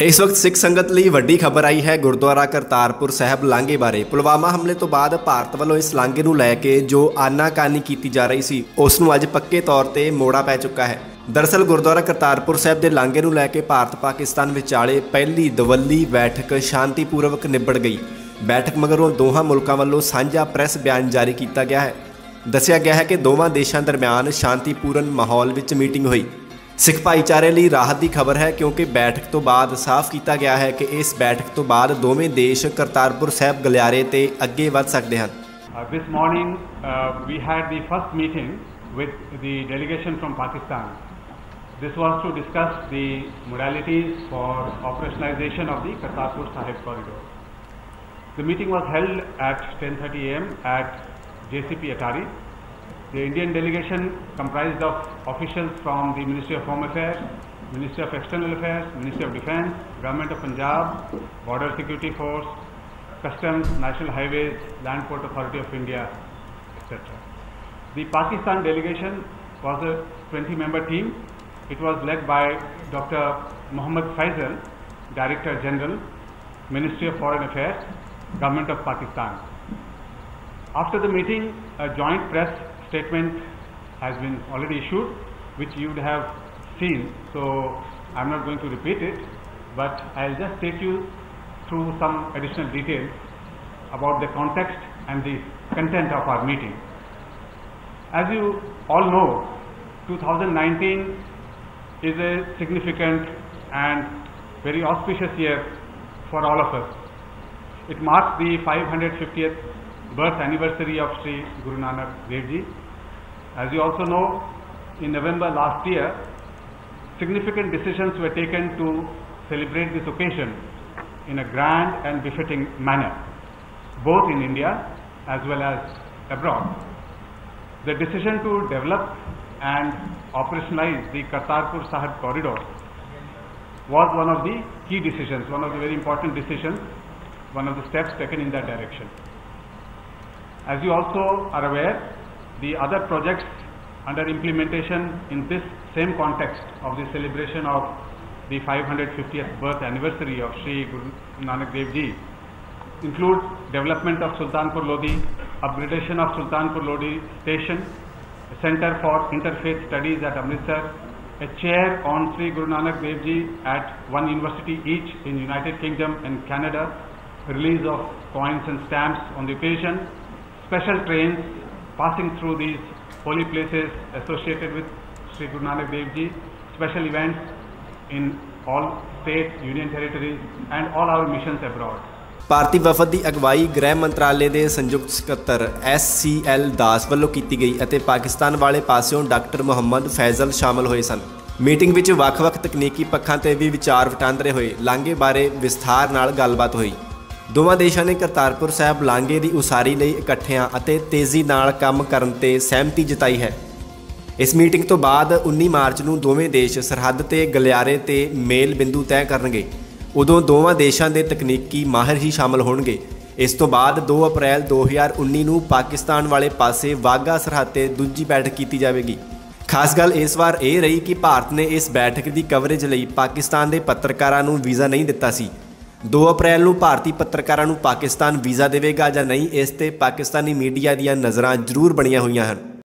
ਇਸ ਵਕਤ ਸਿੱਖ ਸੰਗਤ ਲਈ ਵੱਡੀ ਖਬਰ ਆਈ ਹੈ। ਗੁਰਦੁਆਰਾ ਕਰਤਾਰਪੁਰ ਸਾਹਿਬ ਲਾਂਘੇ ਬਾਰੇ ਪੁਲਵਾਮਾ ਹਮਲੇ ਤੋਂ ਬਾਅਦ ਭਾਰਤ ਵੱਲੋਂ ਇਸ ਲਾਂਘੇ ਨੂੰ ਲੈ ਕੇ ਜੋ ਆਨਾਕਾਨੀ ਕੀਤੀ ਜਾ ਰਹੀ ਸੀ, ਉਸ ਨੂੰ ਅੱਜ ਪੱਕੇ ਤੌਰ ਤੇ ਮੋੜਾ ਪੈ ਚੁੱਕਾ ਹੈ। ਦਰਸਲ ਗੁਰਦੁਆਰਾ ਕਰਤਾਰਪੁਰ ਸਾਹਿਬ ਦੇ ਲਾਂਘੇ ਨੂੰ ਲੈ ਕੇ ਭਾਰਤ ਪਾਕਿਸਤਾਨ ਵਿਚਾਲੇ ਪਹਿਲੀ ਦਵੱਲੀ ਬੈਠਕ ਸ਼ਾਂਤੀਪੂਰਵਕ ਨਿਬੜ ਗਈ। ਬੈਠਕ ਮਗਰੋਂ ਦੋਹਾਂ ਮੁਲਕਾਂ ਵੱਲੋਂ ਸਾਂਝਾ ਪ੍ਰੈਸ ਬਿਆਨ ਜਾਰੀ ਕੀਤਾ ਗਿਆ ਹੈ। ਦੱਸਿਆ ਗਿਆ ਹੈ ਕਿ ਦੋਵਾਂ ਦੇਸ਼ਾਂ ਦਰਮਿਆਨ ਸ਼ਾਂਤੀਪੂਰਨ ਮਾਹੌਲ ਵਿੱਚ ਮੀਟਿੰਗ ਹੋਈ। ਸਿੱਖ ਭਾਈਚਾਰੇ ਲਈ ਰਾਹਤ ਦੀ ਖਬਰ ਹੈ ਕਿਉਂਕਿ ਬੈਠਕ ਤੋਂ ਬਾਅਦ ਸਾਫ਼ ਕੀਤਾ ਗਿਆ ਹੈ ਕਿ ਇਸ ਬੈਠਕ ਤੋਂ ਬਾਅਦ ਦੋਵੇਂ ਦੇਸ਼ ਕਰਤਾਰਪੁਰ ਸਾਹਿਬ ਗਲਿਆਰੇ ਤੇ ਅੱਗੇ ਵਧ ਸਕਦੇ ਹਨ Uh, this morning uh, we had the first meeting with the delegation from Pakistan. This was to discuss the modalities for operationalization of the Kartarpur Sahib corridor. The meeting was held at 10:30 a.m. at JCP Atari. The Indian delegation comprised of officials from the Ministry of Home Affairs, Ministry of External Affairs, Ministry of Defence, Government of Punjab, Border Security Force, Customs, National Highways, Land Port Authority of India, etc. The Pakistan delegation was a 20 member team. It was led by Dr. Mohammad Faisal, Director General, Ministry of Foreign Affairs, Government of Pakistan. After the meeting, a joint press statement has been already issued, which you would have seen. So I'm not going to repeat it, but I'll just take you through some additional details about the context and the content of our meeting. As you all know, 2019 is a significant and very auspicious year for all of us. It marks the 550th birth anniversary of Sri Guru Nanak Dev Ji. As you also know, in November last year, significant decisions were taken to celebrate this occasion in a grand and befitting manner, both in India as well as abroad. The decision to develop and operationalize the Kartarpur Sahib corridor was one of the key decisions, one of the very important decisions, one of the steps taken in that direction. As you also are aware, the other projects under implementation in this same context of the celebration of the 550th birth anniversary of Sri Guru Nanak Dev Ji include development of Sultanpur Lodi, upgradation of Sultanpur Lodi station, a center for interfaith studies at Amritsar, a chair on Sri Guru Nanak Dev Ji at one university each in United Kingdom and Canada, release of coins and stamps on the occasion, special trains passing through these holy places associated with Sri Guru Nanak Dev Ji, special events in all states, union territories and all our missions abroad. ਭਾਰਤੀ ਵਫਦ ਦੀ ਅਗਵਾਈ ਗ੍ਰਹਿ ਮੰਤਰਾਲੇ ਦੇ ਸੰਯੁਕਤ ਸਕੱਤਰ L ਦਾਸ ਵੱਲੋਂ ਕੀਤੀ ਗਈ ਅਤੇ ਪਾਕਿਸਤਾਨ ਵਾਲੇ ਪਾਸਿਓਂ ਡਾਕਟਰ ਮੁਹੰਮਦ ਫੈਜ਼ਲ ਸ਼ਾਮਲ ਹੋਏ ਸਨ ਮੀਟਿੰਗ ਵਿੱਚ ਵੱਖ-ਵੱਖ ਤਕਨੀਕੀ ਪੱਖਾਂ ਤੇ ਵੀ ਵਿਚਾਰ ਵਟਾਂਦਰੇ ਹੋਏ ਲਾਂਘੇ ਬਾਰੇ ਵਿਸਥਾਰ ਨਾਲ ਗੱਲਬਾਤ ਹੋਈ ਦੋਵਾਂ ਦੇਸ਼ਾਂ ਨੇ ਕਰਤਾਰਪੁਰ ਸਾਹਿਬ ਲਾਂਘੇ ਦੀ ਉਸਾਰੀ ਲਈ ਇਕੱਠਿਆਂ ਅਤੇ ਤੇਜ਼ੀ ਨਾਲ ਕੰਮ ਕਰਨ ਤੇ ਸਹਿਮਤੀ ਜਤਾਈ ਹੈ। ਇਸ ਮੀਟਿੰਗ ਤੋਂ ਬਾਅਦ 19 ਮਾਰਚ ਨੂੰ ਦੋਵੇਂ ਦੇਸ਼ ਸਰਹੱਦ ਤੇ ਗਲਿਆਰੇ ਤੇ ਮੇਲ ਬਿੰਦੂ ਤੈਅ ਕਰਨਗੇ। ਉਦੋਂ ਦੋਵਾਂ ਦੇਸ਼ਾਂ ਦੇ ਤਕਨੀਕੀ ਮਾਹਿਰ ਹੀ ਸ਼ਾਮਲ ਹੋਣਗੇ। ਇਸ ਤੋਂ ਬਾਅਦ 2 ਅਪ੍ਰੈਲ 2019 ਨੂੰ ਪਾਕਿਸਤਾਨ ਵਾਲੇ ਪਾਸੇ ਵਾਗਾ ਸਰਹੱਦ ਤੇ ਦੂਜੀ ਬੈਠਕ ਕੀਤੀ ਜਾਵੇਗੀ। ਖਾਸ ਗੱਲ ਇਸ ਵਾਰ ਇਹ ਰਹੀ ਕਿ ਭਾਰਤ ਨੇ ਇਸ ਬੈਠਕ ਦੀ ਕਵਰੇਜ ਲਈ ਪਾਕਿਸਤਾਨ ਦੇ ਪੱਤਰਕਾਰਾਂ ਨੂੰ ਵੀਜ਼ਾ ਨਹੀਂ ਦਿੱਤਾ ਸੀ। 2 ਅਪ੍ਰੈਲ ਨੂੰ ਭਾਰਤੀ ਪੱਤਰਕਾਰਾਂ ਨੂੰ ਪਾਕਿਸਤਾਨ ਵੀਜ਼ਾ ਦੇਵੇਗਾ ਜਾਂ ਨਹੀਂ, ਇਸ ਤੇ ਪਾਕਿਸਤਾਨੀ ਮੀਡੀਆ ਦੀਆਂ ਨਜ਼ਰਾਂ ਜ਼ਰੂਰ ਬਣੀਆਂ ਹੋਈਆਂ ਹਨ।